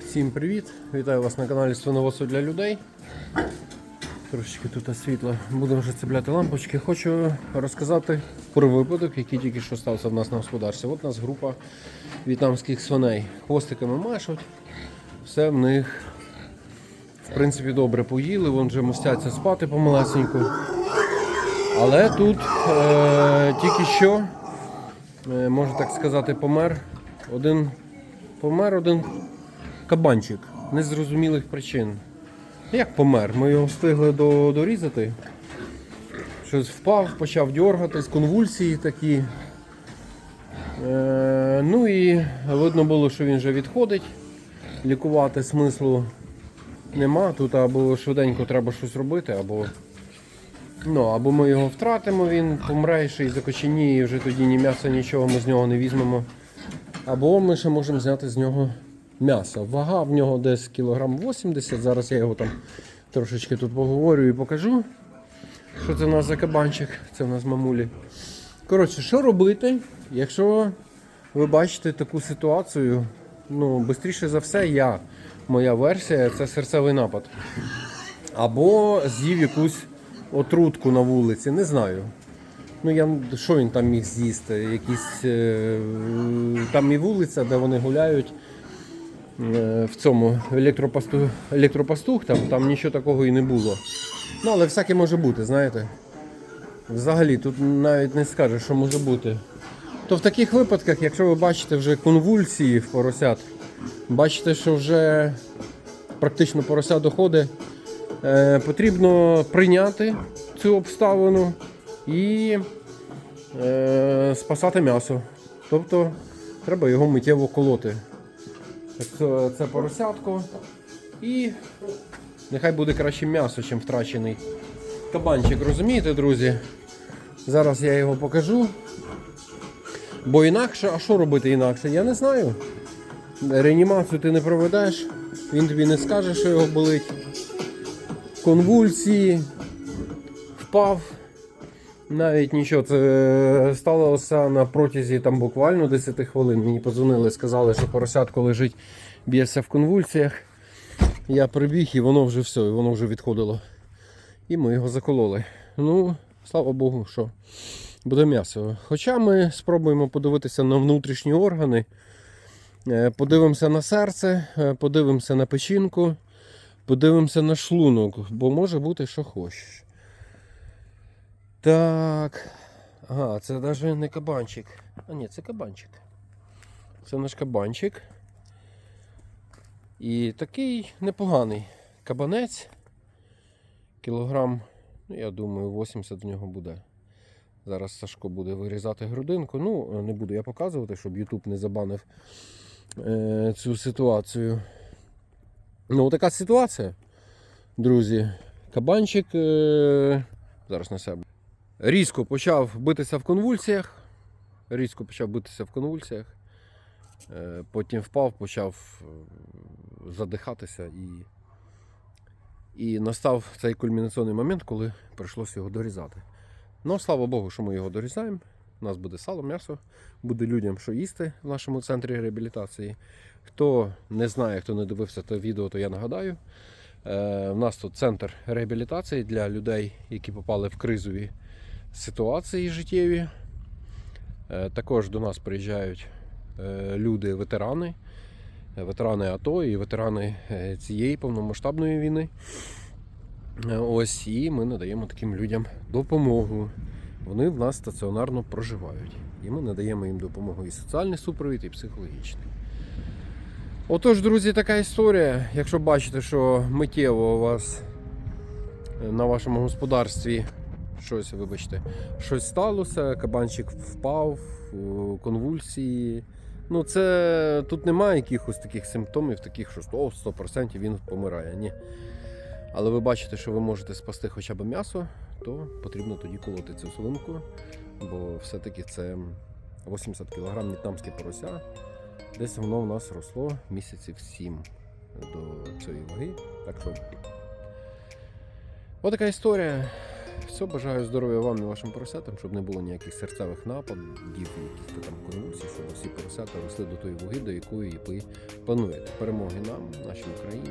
Всім привіт! Вітаю вас на каналі Свиноводство для людей. Трошечки тут світло. Будемо вже цепляти лампочки. Хочу розказати про випадок, який тільки що стався в нас на господарстві. От у нас група в'єтнамських свиней. Хвостиками машуть. Все в них в принципі добре поїли, вон вже мостяться спати помалесеньку. Але тут е, тільки що, можна так сказати, помер один помер один кабанчик незрозумілих причин. Як помер? Ми його встигли до, дорізати. Щось впав, почав дергатись, конвульсії такі. Е, ну і видно було, що він вже відходить. Лікувати смислу нема. Тут або швиденько треба щось робити, або, ну, або ми його втратимо, він помре ще й закоченіє, і вже тоді ні м'яса, нічого ми з нього не візьмемо. Або ми ще можемо зняти з нього м'ясо. Вага в нього десь кілограм 80. Зараз я його там трошечки тут поговорю і покажу. Що це в нас за кабанчик? Це в нас мамулі. Коротше, що робити, якщо ви бачите таку ситуацію? Ну, швидше за все, я, моя версія це серцевий напад. Або з'їв якусь отрутку на вулиці, не знаю. Ну, я, що він там міг з'їсти? Якісь, е, там і вулиця, де вони гуляють е, в цьому електропасту, електропастух, там, там нічого такого і не було. Ну, але всяке може бути, знаєте. Взагалі, тут навіть не скажеш, що може бути. То в таких випадках, якщо ви бачите вже конвульсії в поросят, бачите, що вже практично порося доходить, потрібно прийняти цю обставину і е, спасати м'ясо. Тобто треба його миттєво колоти. Це поросятко. І нехай буде краще м'ясо, ніж втрачений кабанчик. Розумієте, друзі? Зараз я його покажу. Бо інакше, а що робити інакше? Я не знаю. Реанімацію ти не проведеш, він тобі не скаже, що його болить. Конвульсії, впав. Навіть нічого, це сталося на протязі там буквально 10 хвилин. Мені подзвонили, сказали, що поросятко лежить, б'ється в конвульсіях. Я прибіг і воно вже все, воно вже відходило. І ми його закололи. Ну, слава Богу, що буде м'ясо. Хоча ми спробуємо подивитися на внутрішні органи, Е, подивимося на серце, е, подивимося на печінку, подивимося на шлунок, бо може бути, що хочеш. Так. Ага, це навіть не кабанчик. А ні, це кабанчик. Це наш кабанчик. І такий непоганий кабанець. Кілограм, ну я думаю, 80 в нього буде. Зараз Сашко буде вирізати грудинку. Ну, не буду я показувати, щоб YouTube не забанив е, цю ситуацію. Ну, така ситуація, друзі. Кабанчик е, зараз на себе. Різко почав битися в конвульсіях. Різко почав битися в конвульсіях. Е, потім впав, почав е, задихатися і, і настав цей кульмінаційний момент, коли прийшлося його дорізати. Ну, слава Богу, що ми його дорізаємо. У нас буде сало, м'ясо, буде людям що їсти в нашому центрі реабілітації. Хто не знає, хто не дивився це відео, то я нагадаю. Е, У нас тут центр реабілітації для людей, які попали в кризові ситуації життєві. Е, Також до нас приїжджають е, люди, ветерани, е, ветерани АТО і ветерани е, цієї повномасштабної війни. Е, Ось і ми надаємо таким людям допомогу. Вони в нас стаціонарно проживають. І ми надаємо їм допомогу і соціальний супровід, і психологічний. Отож, друзі, така історія. Якщо бачите, що миттєво у вас е, на вашому господарстві щось, вибачте, щось сталося, кабанчик впав, конвульсії. Ну, це тут немає якихось таких симптомів, таких, що 100, 100% він помирає. Ні. Але ви бачите, що ви можете спасти хоча б м'ясо, то потрібно тоді колоти цю свинку, бо все-таки це 80 кг в'єтнамське порося. Десь воно в нас росло місяців 7 до цієї ваги. Так що. Отака історія. Все, бажаю здоров'я вам і вашим поросятам, щоб не було ніяких серцевих нападів, яких-то там конвульсій, щоб всі поросята росли до тої ваги, до якої ви плануєте. Перемоги нам, нашій Україні.